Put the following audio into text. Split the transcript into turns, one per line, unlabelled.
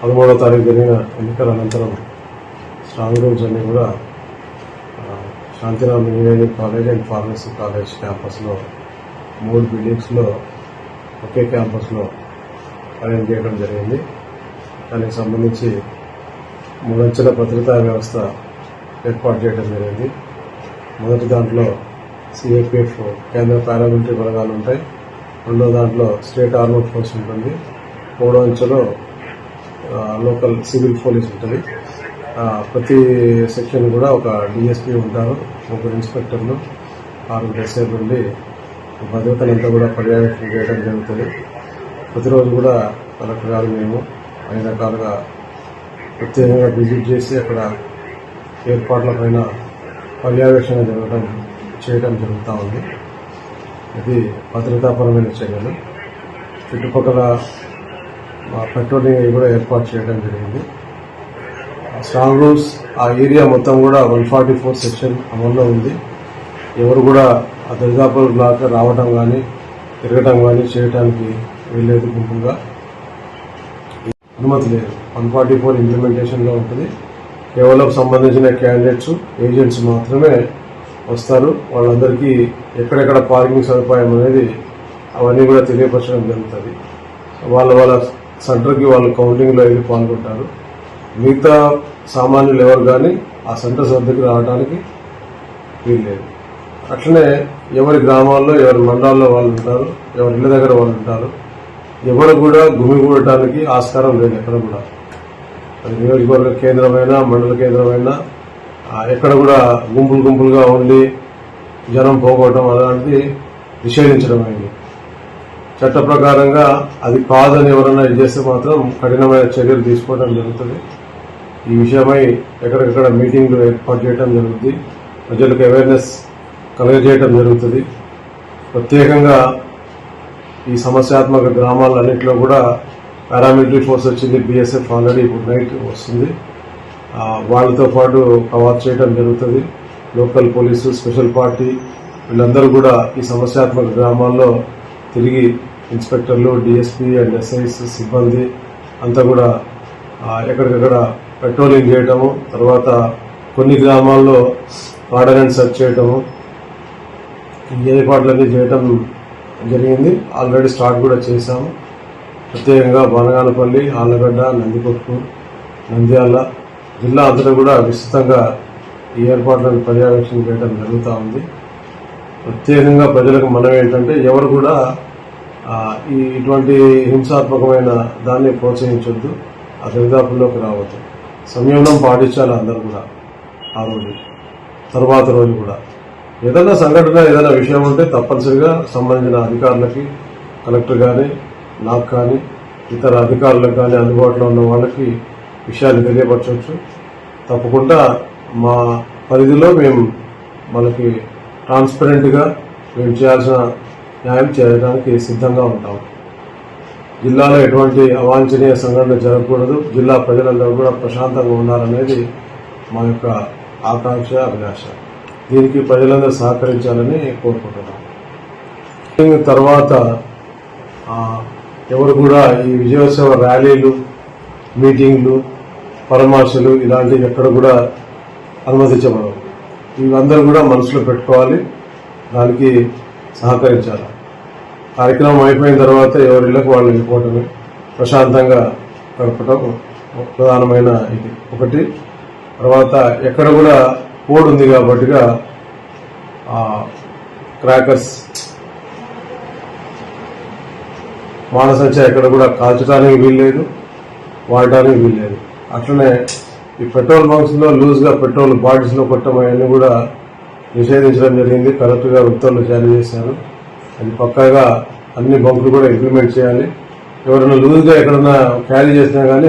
పదమూడో తారీఖు జరిగిన ఎన్నికల అనంతరం స్ట్రాంగ్ రూమ్స్ అన్ని కూడా Shantiram engineering college and pharmacy college క్యాంపస్లో మూడు బిల్డింగ్స్లో ఒకే క్యాంపస్లో అరేంజ్ చేయడం జరిగింది. దానికి సంబంధించి మూడంచెల భద్రతా వ్యవస్థ ఏర్పాటు చేయడం జరిగింది. మొదటి దాంట్లో సిఏపిఎఫ్ కేంద్ర పారామిలిటరీ బలగాలు ఉంటాయి. రెండో దాంట్లో స్టేట్ ఆర్మర్ ఫోర్స్ ఉంటుంది. మూడో అంచెలో లోకల్ సివిల్ పోలీస్ ఉంటుంది. ప్రతి సెక్షన్ కూడా ఒక డిఎస్పీ ఉంటారు. ముగ్గురు ఇన్స్పెక్టర్లు ఆరుగురు ఎస్ఐలు ఉండి భద్రతనంతా కూడా పర్యవేక్షణ చేయడం జరుగుతుంది. ప్రతిరోజు కూడా కలెక్టర్ గారు మేము అన్ని రకాలుగా ప్రత్యేకంగా విజిట్ చేసి అక్కడ ఏర్పాట్ల పైన పర్యవేక్షణ జరగడం చేయడం జరుగుతూ ఉంది. ఇది భద్రతాపరమైన చర్యలు. చుట్టుపక్కల మా పెట్రోలింగ్ కూడా ఏర్పాటు చేయడం జరిగింది. ఆ స్ట్రాంగ్ రూమ్స్ ఆ ఏరియా మొత్తం కూడా వన్ ఫార్టీ ఫోర్ సెక్షన్ అమల్లో ఉంది. ఎవరు కూడా ఆ దరిదాపుల బ్లాక్ రావడం కానీ తిరగటం కానీ చేయడానికి వెళ్ళేది గుంపుగా. అనుమతి లేదు. వన్ ఫార్టీ ఫోర్ ఇంప్లిమెంటేషన్లో ఉంటుంది. కేవలం సంబంధించిన క్యాండిడేట్స్ ఏజెంట్స్ మాత్రమే వస్తారు. వాళ్ళందరికీ ఎక్కడెక్కడ పార్కింగ్ సదుపాయం అనేది అవన్నీ కూడా తెలియపరచడం జరుగుతుంది. వాళ్ళ వాళ్ళ సెంటర్కి వాళ్ళు కౌంటింగ్లో వెళ్ళి పాల్గొంటారు. మిగతా సామాన్యులు ఎవరు కానీ ఆ సెంటర్స్ వద్దకు రావడానికి వీల్లేదు. అట్లనే ఎవరి గ్రామాల్లో ఎవరి మండలాల్లో వాళ్ళు ఉంటారు ఎవరి ఇళ్ళ దగ్గర వాళ్ళు ఉంటారు ఎవరు కూడా గుమిగూడటానికి ఆస్కారం లేదు ఎక్కడ కూడా. అది నియోజకవర్గ కేంద్రమైన మండల కేంద్రమైన ఎక్కడ కూడా గుంపులు గుంపులుగా ఉండి జనం పోగొట్టడం అలాంటిది నిషేధించడం అయింది. చట్ట ప్రకారంగా అది కాదని ఎవరైనా ఇది చేస్తే మాత్రం కఠినమైన చర్యలు తీసుకోవడం జరుగుతుంది. ఈ విషయమై ఎక్కడెక్కడ మీటింగ్లు ఏర్పాటు చేయడం జరుగుతుంది. ప్రజలకు అవేర్నెస్ కలగజేయడం జరుగుతుంది. ప్రత్యేకంగా ఈ సమస్యాత్మక గ్రామాలన్నింటిలో కూడా పారామిలిటరీ ఫోర్స్ వచ్చింది బిఎస్ఎఫ్ ఆల్రెడీ ఇప్పుడు నైట్ వస్తుంది. వాళ్ళతో పాటు కవాత్ చేయడం జరుగుతుంది. లోకల్ పోలీసు స్పెషల్ పార్టీ వీళ్ళందరూ కూడా ఈ సమస్యాత్మక గ్రామాల్లో తిరిగి ఇన్స్పెక్టర్లు డిఎస్పీ అండ్ ఎస్ఐస్ సిబ్బంది అంతా కూడా ఎక్కడికక్కడ పెట్రోలింగ్ చేయటము తర్వాత కొన్ని గ్రామాల్లో ఆర్డనెన్స్ సెర్చ్ చేయటము ఈ ఏర్పాట్లన్నీ చేయటం జరిగింది. ఆల్రెడీ స్టార్ట్ కూడా చేశాము. ప్రత్యేకంగా బనగానపల్లి ఆళ్ళగడ్డ నందికొట్టు నంద్యాల జిల్లా అంతా కూడా విస్తృతంగా ఈ ఏర్పాట్లను పర్యవేక్షణ చేయడం జరుగుతూ ఉంది. ప్రత్యేకంగా ప్రజలకు మనం ఏంటంటే ఎవరు కూడా ఈ ఇటువంటి హింసాత్మకమైన దాన్ని ప్రోత్సహించొద్దు. ఆ దరిదాపుల్లోకి రావద్దు. సంయమనం పాటించాలి అందరూ కూడా ఆ రోజు తర్వాత రోజు కూడా. ఏదైనా సంఘటన ఏదైనా విషయం ఉంటే తప్పనిసరిగా సంబంధించిన అధికారులకి కలెక్టర్ కానీ నాకు కానీ ఇతర అధికారులకు కానీ అందుబాటులో ఉన్న వాళ్ళకి విషయాన్ని తెలియపరచవచ్చు. తప్పకుండా మా పరిధిలో మేము మనకి ట్రాన్స్పరెంట్గా మేము చేయాల్సిన న్యాయం చేయడానికి సిద్ధంగా ఉంటాం. జిల్లాలో ఎటువంటి అవాంఛనీయ సంఘటన జరగకూడదు. జిల్లా ప్రజలందరూ కూడా ప్రశాంతంగా ఉండాలనేది మా యొక్క ఆకాంక్ష అభిలాష. దీనికి ప్రజలందరూ సహకరించాలని కోరుకుంటున్నాం. తర్వాత ఎవరు కూడా ఈ విజయోత్సవ ర్యాలీలు మీటింగ్లు పరామర్శలు ఇలాంటివి ఎక్కడ కూడా అనుమతించబడవు. ఇవందరూ కూడా మనసులో పెట్టుకోవాలి. దానికి సహకరించాలి. కార్యక్రమం అయిపోయిన తర్వాత ఎవరిళ్ళకు వాళ్ళు వెళ్ళిపోవటమే ప్రశాంతంగా గడపటం ప్రధానమైన ఇది. ఒకటి తర్వాత ఎక్కడ కూడా కోడ్ ఉంది కాబట్టిగా క్రాకర్స్ మానసంచ ఎక్కడ కూడా కాల్చడానికి వీల్లేదు వాడటానికి వీల్లేదు. అట్లనే ఈ పెట్రోల్ బంక్స్లో లూజ్గా పెట్రోల్ బాటిల్స్లో కొట్టడం అవన్నీ కూడా నిషేధించడం జరిగింది. కలెక్టర్ గారు ఉత్తర్వులు జారీ చేశారు. అది పక్కాగా అన్ని బంకులు కూడా ఇంప్లిమెంట్ చేయాలి. ఎవరైనా లూజ్గా ఎక్కడన్నా క్యారీ చేసినా కానీ